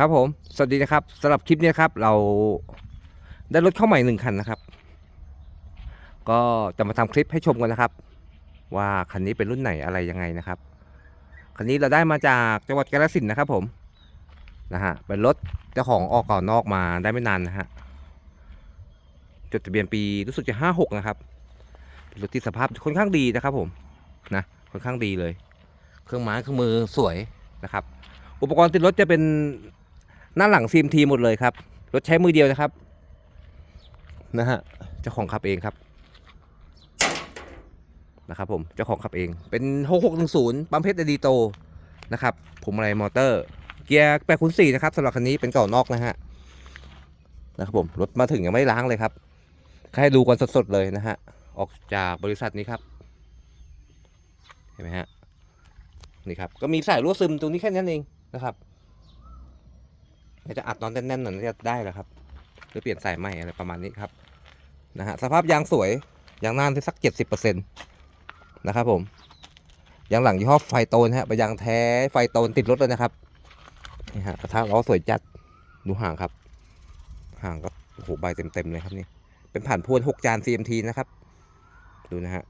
ครับผม สวัสดีนะครับสำหรับคลิปนี้ครับ เราได้รถเข้าใหม่หนึ่งคันนะครับ ก็จะมาทำคลิปให้ชมกันนะครับ ว่าคันนี้เป็นรุ่นไหนอะไรยังไงนะครับ คันนี้เราได้มาจากจังหวัดกาฬสินธุ์นะครับ ผมนะฮะเป็นรถเจ้าของออกก่อนนอกมาได้ไม่นานนะฮะจดทะเบียนปีรู้สึกจะห้าหกนะครับรถที่สภาพค่อนข้างดีนะครับ ผมนะค่อนข้างดีเลย เครื่องไม้เครื่องมือสวยนะครับอุปกรณ์ติดรถจะเป็น หน้าหลัง CMT หมดเลยครับ รถใช้มือเดียวนะครับ นะฮะ เจ้าของขับเองครับ นะครับผม เจ้าของขับเอง เป็น 6610 ปั๊มเพชรดีโต นะครับ ผมอะไรมอเตอร์ เกียร์8คูณ4นะครับสำหรับคันนี้เป็นเก่านอกนะฮะ นะครับผม รถมาถึงยังไม่ล้างเลยครับ แค่ดูกันสดๆเลยนะฮะ ออกจากบริษัทนี้ครับ เห็นไหมฮะ นี่ครับ ก็มีสายรั่วซึมตรงนี้แค่นั้นเองนะครับ เดี๋ยวจะอัดนอนแน่นๆหน่อยน่าจะได้แล้วครับหรือเปลี่ยนสายใหม่อะไรประมาณนี้ครับนะฮะสภาพยางสวยยางนานที่สักเจ็ดสิบเปอร์เซ็นต์นะครับผมยางหลังยี่ห้อไฟโตนฮะเป็นยางแท้ไฟโตนติดรถเลยนะครับนี่ฮะกระทะล้อสวยจัดดูห่างครับ ห่างก็โอ้โหใบเต็มๆเลยครับนี่เป็นผ่านพวนหกจาน CMT นะครับ ดูนะฮะ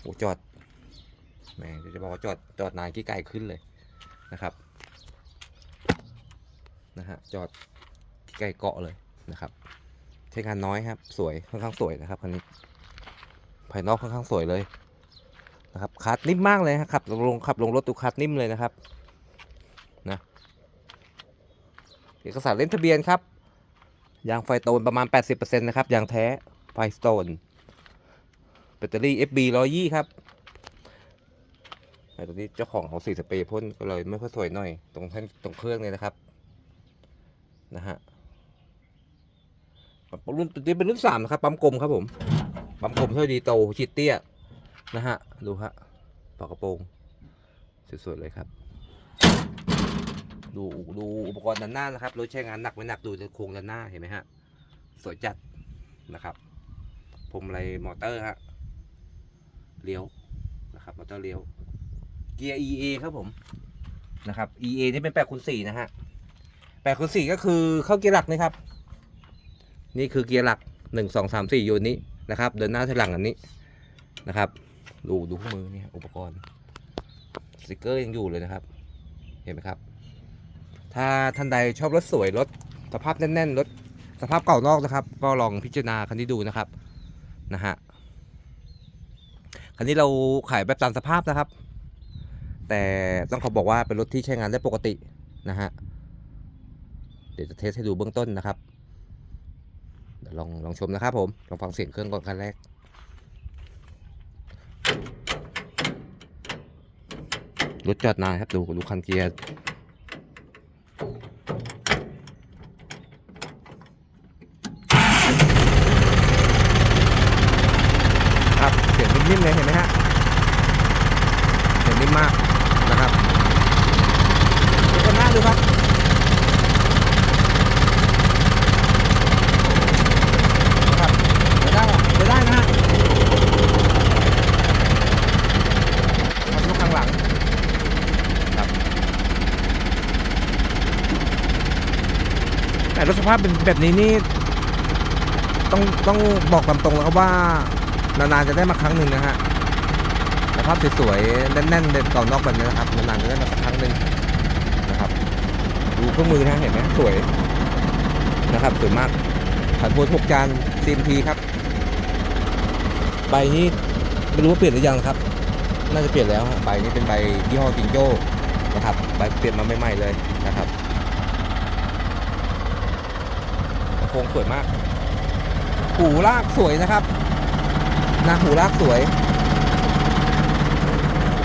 โอ้จอดแหมเดี๋ยวจะบอกว่าจอดจอดนานกี่ไกลขึ้นเลย นะครับนะฮะจอดกี่ไกลเกาะเลยนะครับ ใช้งานน้อยครับ สวยค่อนข้างสวยนะครับคันนี้ภายนอกค่อนข้างสวยเลยนะครับคัดนิ่มมากเลยครับขับลงขับลงรถตูคัดนิ่มเลยนะครับนะเอกสารเล่นทะเบียนครับยางไฟโตนประมาณ 80%นะครับยางแท้ไฟสโตนแบตเตอรี่ FB 120 ครับ ไอ้ตัวนี้เจ้าของเขาสีสเปรย์พ่นก็เลยไม่ค่อยสวยหน่อย ตรงท่านตรงเครื่องเลยนะครับ นะฮะรุ่นตัวนี้เป็นรุ่นสามนะครับปั๊มกลมครับผมปั๊มกลมเท่าดีโตชิดเตี้ยนะฮะดูฮะปากกระโปรงสวยๆเลยครับ ดูดูอุปกรณ์ด้านหน้านะครับรถใช้งานหนักไม่หนักดูโครงด้านหน้าเห็นไหมฮะสวยจัดนะครับพรมอะไรมอเตอร์ฮะเลี้ยวนะครับมอเตอร์เลี้ยว กียร์ EA ครับผมนะครับ EA นี่เป็น8คูณ4นะฮะ8คูณ4ก็คือเข้าเกียร์หลักนะครับ นี่คือเกียร์หลัก1 2 3 4อยู่นี้นะครับ เดินหน้าถอยหลังอันนี้นะครับ ดูดูข้อมือนี่อุปกรณ์สติกเกอร์ยังอยู่เลยนะครับ เห็นไหมครับ ถ้าท่านใดชอบรถสวยรถสภาพแน่นๆรถสภาพเก่านอกนะครับ ก็ลองพิจารณาคันนี้ดูนะครับนะฮะคันนี้เราขายแบบตามสภาพนะครับ แต่ต้องขอบอกว่าเป็นรถที่ใช้งานได้ปกตินะฮะ เดี๋ยวจะเทสให้ดูเบื้องต้นนะครับเดี๋ยวลองลองชมนะครับผม ลองฟังเสียงเครื่องก่อนคันแรกรถจอดนานครับ ดูดูคันเกียร์ครับเสียงนิ่มๆเลยเห็นไหมฮะเสียงนิ่มมาก ดูกันหน้าดูครับเดี๋ยวได้อะเดี๋ยวได้นะฮะมาดูข้างหลังครับแต่รถสภาพเป็นแบบนี้นี่ต้องต้องบอกตามตรงแล้วครับว่านานๆจะได้มาครั้งหนึ่งนะฮะสภาพสวยๆแน่นๆเด็ดก่อนนอกแบบนี้นะครับนานๆจะได้มาสักครั้งหนึ่ง ดูเครื่องมือนะเห็นไหมสวยนะครับสวยมากผ่านโพหกจาน CMT ครับ ใบนี้ไม่รู้ว่าเปลี่ยนหรือยังครับ น่าจะเปลี่ยนแล้วใบนี้เป็นใบยี่ห้อจิงโจ้นะครับใบเปลี่ยนมาใหม่ๆเลยนะครับโครงสวยมากหูลากสวยนะครับนะหูลากสวย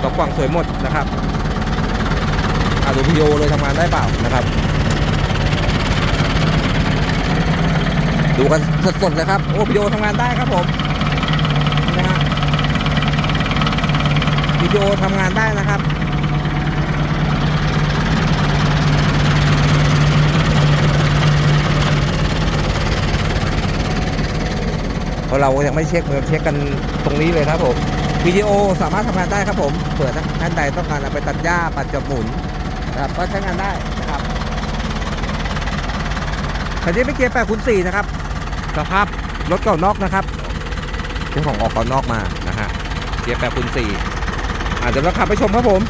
ตอกกว่างสวยหมดนะครับ อะดูวิดีโอเลยทำงานได้เปล่านะครับ ดูกันสดๆเลยครับ โอ้วิดีโอทำงานได้ครับผมนะฮะวิดีโอทำงานได้นะครับเพราะเรายังไม่เช็คเราเช็คกันตรงนี้เลยครับผมวิดีโอสามารถทำงานได้ครับผมเผื่อท่านใดต้องการเอาไปตัดหญ้าปัดจบหมุน นะครับก็ใช้งานได้นะครับคันนี้เป็นเกียร์8คูณ4นะครับสภาพรถเก่านอกนะครับเจ้าของออกก่อนนอกมานะฮะเกียร์8คูณ4อาจจะเราขับไปชมครับผม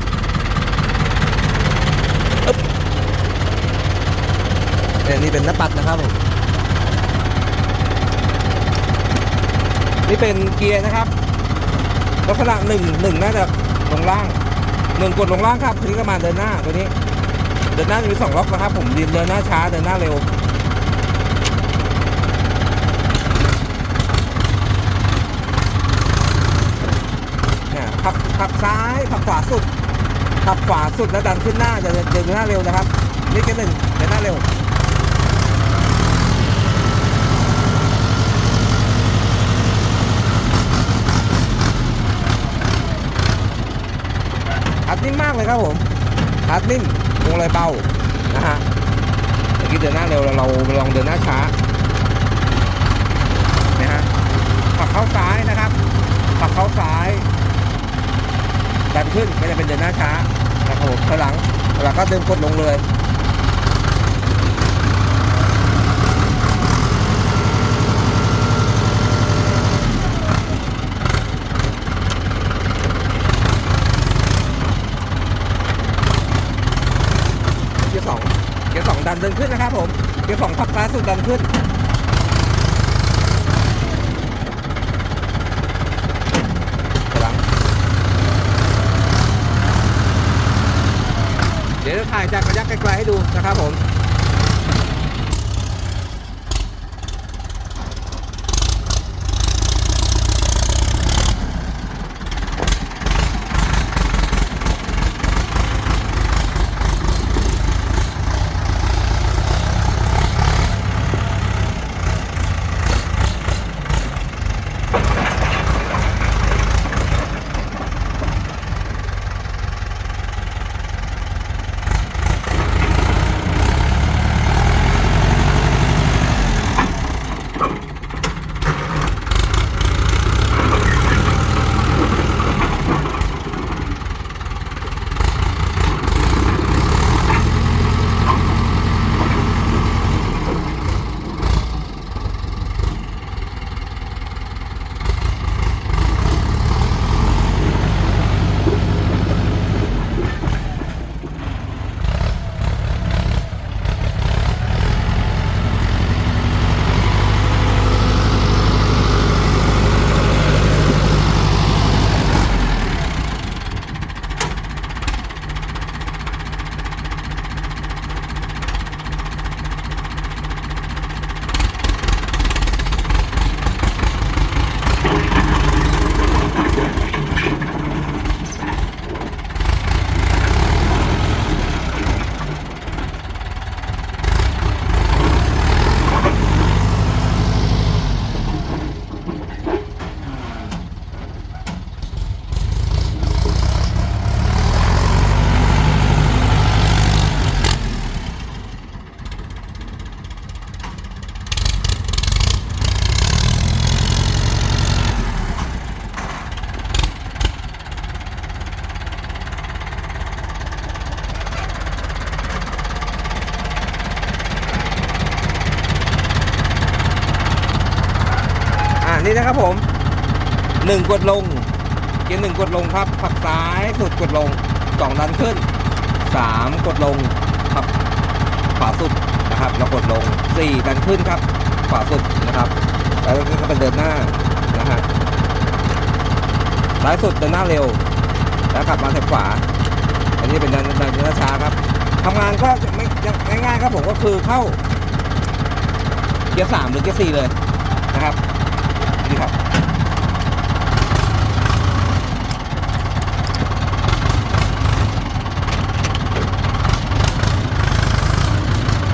เนี่ยนี่เป็นหน้าปัดนะครับผมนี่เป็นเกียร์นะครับลักษณะหนึ่งหนึ่งน่าจะลงล่าง หนึ่งกดลงล่างครับทีนี้ก็มาเดินหน้าตัวนี้ เดินหน้าจะมีสองล็อกนะครับ ผมดินเดินหน้าช้าเดินหน้าเร็วเนี่ยขับขับซ้ายขับขวาสุดขับขวาสุดแล้วดันขึ้นหน้าจะเดินเดินหน้าเร็วนะครับนี่แค่หนึ่งเดินหน้าเร็ว อัดนิ่มมากเลยครับผมอัดนิ่มวงเลยเบานะฮะเมื่อกี้เดินหน้าเร็วเราลองเดินหน้าช้านะฮะปักเข้าซ้ายนะครับปักเข้าซ้ายดันขึ้นก็จะเป็นเดินหน้าช้านะครับผมถอยหลังแล้วก็เดินกดลงเลย เกียร์สองเกียร์สองดั นเดินขึ้นนะครับผมเกียร์สองพับฟ้าสุดดันขึ้นกำลังเดี๋ยวจะถ่ายจากระยะไกลๆให้ดูนะครับผม นะครับผมหนึ่งกดลง เกียร์หนึ่งกดลงครับขับซ้ายสุดกดลงสองดันขึ้นสามกดลงขับขวาสุดนะครับแล้วกดลงสี่ดันขึ้นครับขวาสุดนะครับแล้วก็เป็นเดินหน้านะฮะซ้ายสุดเดินหน้าเร็ว แล้วขับมาทางขวา อันนี้เป็นดินเดินหน้าช้าครับทำงานก็ไม่ง่ายๆครับผมก็คือเข้าเกียร์สามหรือเกียร์สี่เลย นี่ครับ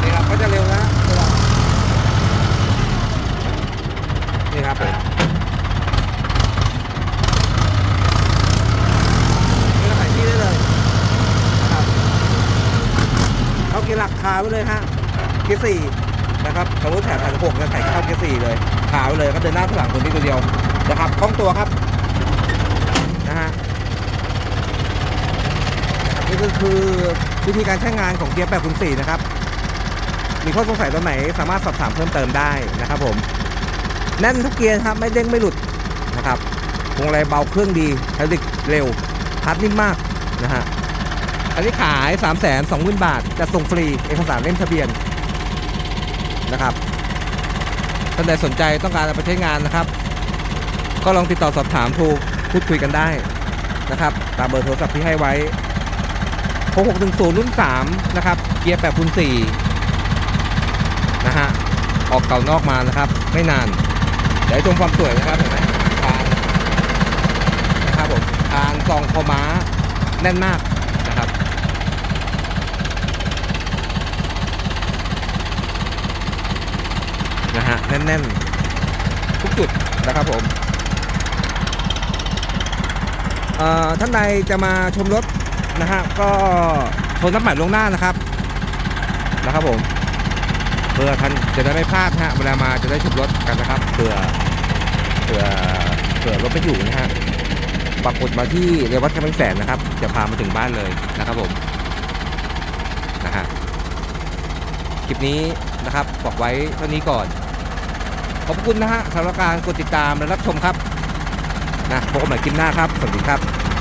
นี่ครับก็จะเร็วนะนี่ครับผมนี่เราใส่ที่ได้เลยนะครับเอาเกียร์หลักคาไว้เลยฮะเกียร์สี่นะครับสมมติแถบแถบหกจะใส่เข้าเกียร์สี่เลย ขาไปเลยก็เดินหน้าถอยหลังตัวนี้ตัวเดียวนะครับคล่องตัวครับนะฮะนี่ก็คือวิธีการใช้งานของเกียร์แปดคูณสี่นะครับ มีข้อสงสัยตรงไหนสามารถสอบถามเพิ่มเติมได้นะครับผมแน่นทุกเกียร์ครับไม่เด้งไม่หลุดนะครับวงไรเบาเครื่องดีแฮลิกเร็วพัดนิ่มมากนะฮะอันนี้ขาย 3 2 0 0 0 0 บาทจะส่งฟรีเอกสารเล่มทะเบียนนะครับ ท่านใดสนใจต้องการเอาไปใช้งานนะครับ ก็ลองติดต่อสอบถามโทรพูดคุยกันได้นะครับ ตามเบอร์โทรศัพท์ที่ให้ไว้ 6610รุ่น3นะครับ เกียร์8คูณ4นะฮะ ออกเก่านอกมานะครับ ไม่นาน เดี๋ยวชมความสวยนะครับเห็นไหมคานนะครับผมคานซองคอม้าแน่นมากนะครับ นะฮะ แน่นๆ ทุกจุดนะครับผมท่านใดจะมาชมรถนะฮะก็โทรนัดหมายล่วงหน้านะครับนะครับผมเพื่อท่านจะได้ไม่พลาดฮะเวลามาจะได้ชมรถกันนะครับเผื่อเผื่อเผื่อรถไม่อยู่นะฮะปักหมุดมาที่เรวัดกำแพงแสนนะครับ จะพามาถึงบ้านเลยนะครับผมนะฮะคลิปนี้นะครับบอกไว้เท่านี้ก่อน ขอบคุณนะฮะสำหรับการกดติดตามและรับชมครับนะพบกันใหม่คลิปหน้าครับ สวัสดีครับ